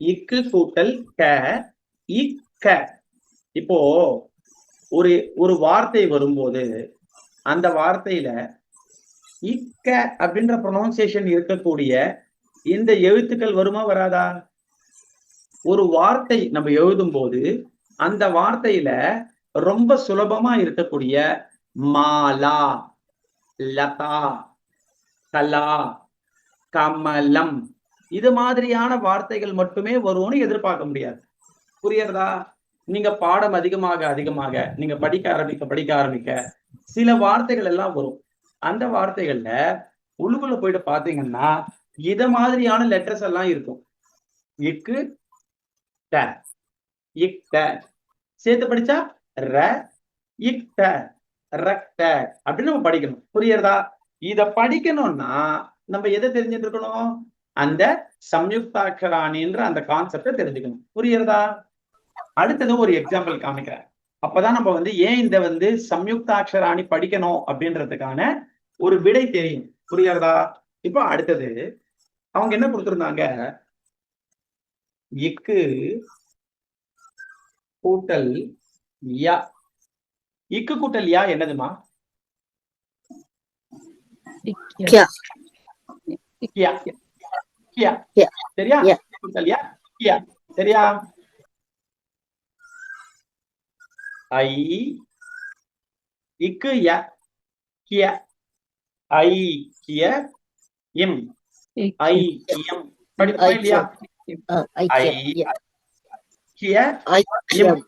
இக்கு கூட்டல் க இக்க இப்போ ஒரு ஒரு வார்த்தை வரும்போது அந்த வார்த்தையில இக்க அப்படின்ற ப்ரொனவுன்சியேஷன் இருக்கக்கூடிய இந்த எழுத்துக்கள் வருமா வராதா? ஒரு வார்த்தை நம்ம எழுதும் போது அந்த வார்த்தையில ரொம்ப சுலபமா இருக்கக்கூடிய மாலா லதா கலா கமலம் இது மாதிரியான வார்த்தைகள் மட்டுமே வரும்னு எதிர்பார்க்க முடியாது. புரியறதா நீங்க பாடம் அதிகமாக அதிகமாக நீங்க படிக்க ஆரம்பிக்க படிக்க ஆரம்பிக்க சில வார்த்தைகள் எல்லாம் வரும். அந்த வார்த்தைகள்ல உள்ளுக்குள்ள போயிட்டு பாத்தீங்கன்னா இத மாதிரியான லெட்டர்ஸ் எல்லாம் இருக்கும். இக்கு ட. இக் ட. சேர்த்து படிச்சா ர இக் ட. ரக்ட அப்படின்னு நம்ம படிக்கணும். புரியுறதா இத படிக்கணும்னா நம்ம எதை தெரிஞ்சுட்டு இருக்கணும்? அந்த சம்யுக்தாட்சராணின்ற அந்த கான்செப்டை தெரிஞ்சுக்கணும். புரியுறதா அடுத்தது ஒரு எக்ஸாம்பிள் காமிக்கிறேன். அப்பதான் நம்ம வந்து ஏன் இந்த வந்து சம்யுக்தாட்சராணி படிக்கணும் அப்படின்றதுக்கான ஒரு விடை தெரியும். புரியுறதா இப்போ அடுத்தது அவங்க என்ன கொடுத்திருந்தாங்க? இக்கு கூட்டல் யா. இக்கு கூட்டல் யா என்னதுமா? கியா. கியா. சரியா யா. கூட்டல் யா கியா சரியா ஐ இக்கு ய கிய ஐ கிய இம் ஐ கியம் படிப்போம் இல்லையா. ஐ-. கிய ஐக்கியம்.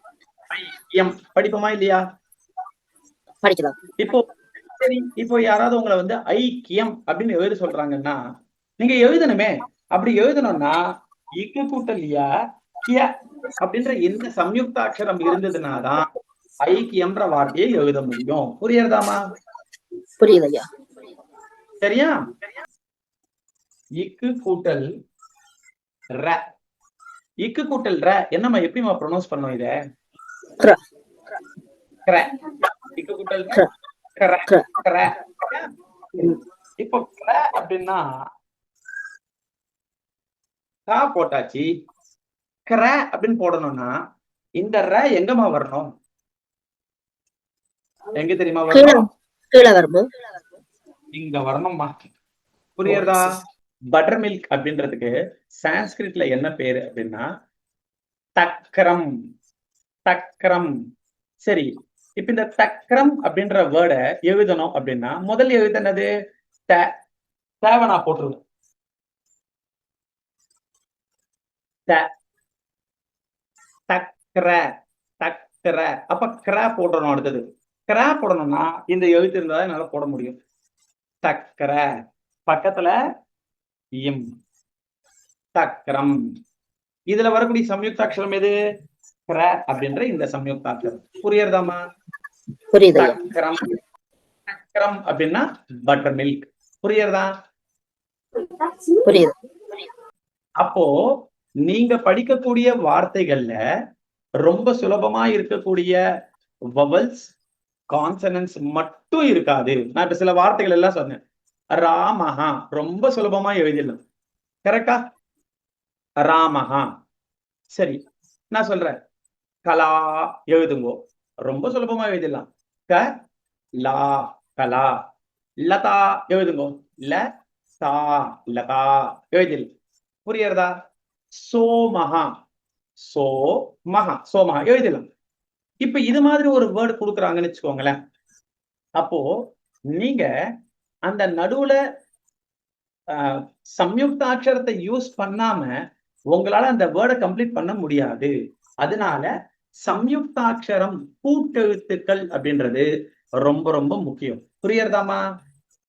ஐ எம் படிப்போமா இல்லையா படிக்கலாம் இப்போ சரி இப்போ யாராவது உங்களை வந்து ஐக்கியம் அப்படின்னு எழுத சொல்றாங்கன்னா நீங்க எழுதணுமே அப்படி எழுதணும்னா இக்கு கூட்டல் ய கிய அப்படின்ற எந்த சம்யுக்த அக்ஷரம் இருந்ததுனாதான் ஐக்கியம்ன்ற வார்த்தையை எழுத முடியும். புரியுறதாமா புரியுது ஐயா சரியா? இக்கு கூட்டல் ர. இக்கு கூட்டல் ர என்னம்மா எப்படிமா ப்ரொனவுன்ஸ் பண்ணோம் இத. இக்கு கூட்டல். இப்போ அப்படின்னா கா போட்டாச்சு. க்ர அப்படின்னு போடணும்னா இந்த ர எங்கம்மா வரணும்? எங்க தெரியுமா வரணும்? இங்க வரணும்மா. புரியுறதா? பட்டர் மில்க் அப்படின்றதுக்கு சான்ஸ்கிரிட்ல என்ன பேரு அப்படின்னா தக்கரம். தக்கரம். சரி இப்ப இந்த தக்கரம் அப்படின்ற வேர்டை எழுதணும் அப்படின்னா முதல் எழுதுனது த தேவை அப்ப கிர போடணும் அடுத்தது. கிர போடணும்னா இந்த எழுத்து இருந்தா என்னால போட முடியும். தக்கர. பக்கத்துல இம். தக்கரம். இதுல வரக்கூடிய சம்யுக்தாட்சரம் எது? கிர அப்படின்ற இந்த சம்யுக்தாட்சரம். புரியுறதாமா தக்கரம். தக்கரம் அப்படின்னா பட்டர் மில்க். புரியுறதா? புரியுது. அப்போ நீங்க படிக்கக்கூடிய வார்த்தைகள்ல ரொம்ப சுலபமா இருக்கக்கூடிய வவல்ஸ் கான்சனன்ஸ் மட்டும் இருக்காது. நான் இப்ப சில வார்த்தைகள் எல்லாம் சொன்னேன். ராமஹா ரொம்ப சுலபமா எழுதிடலாம். கரெக்டா ராமஹா. சரி நான் சொல்றேன். கலா எழுதுங்கோ. ரொம்ப சுலபமா எழுதிடலாம். க லா கலா. லதா எழுதுங்கோ. ல தா லதா எழுதிடலாம். புரியறதா சோமஹா. சோ மகா சோமஹா. எழுதிடலாம். இப்ப இது மாதிரி ஒரு வேர்டு கொடுக்குறாங்கன்னு வச்சுக்கோங்களேன். அப்போ நீங்க அந்த நடுவுல ஆஹ், சம்யுக்தாட்சரத்தை யூஸ் பண்ணாம உங்களால அந்த வேர்டை கம்ப்ளீட் பண்ண முடியாது. அதனால சம்யுக்தாட்சரம் கூட்டெழுத்துக்கள் அப்படின்றது ரொம்ப ரொம்ப முக்கியம். புரியறதாமா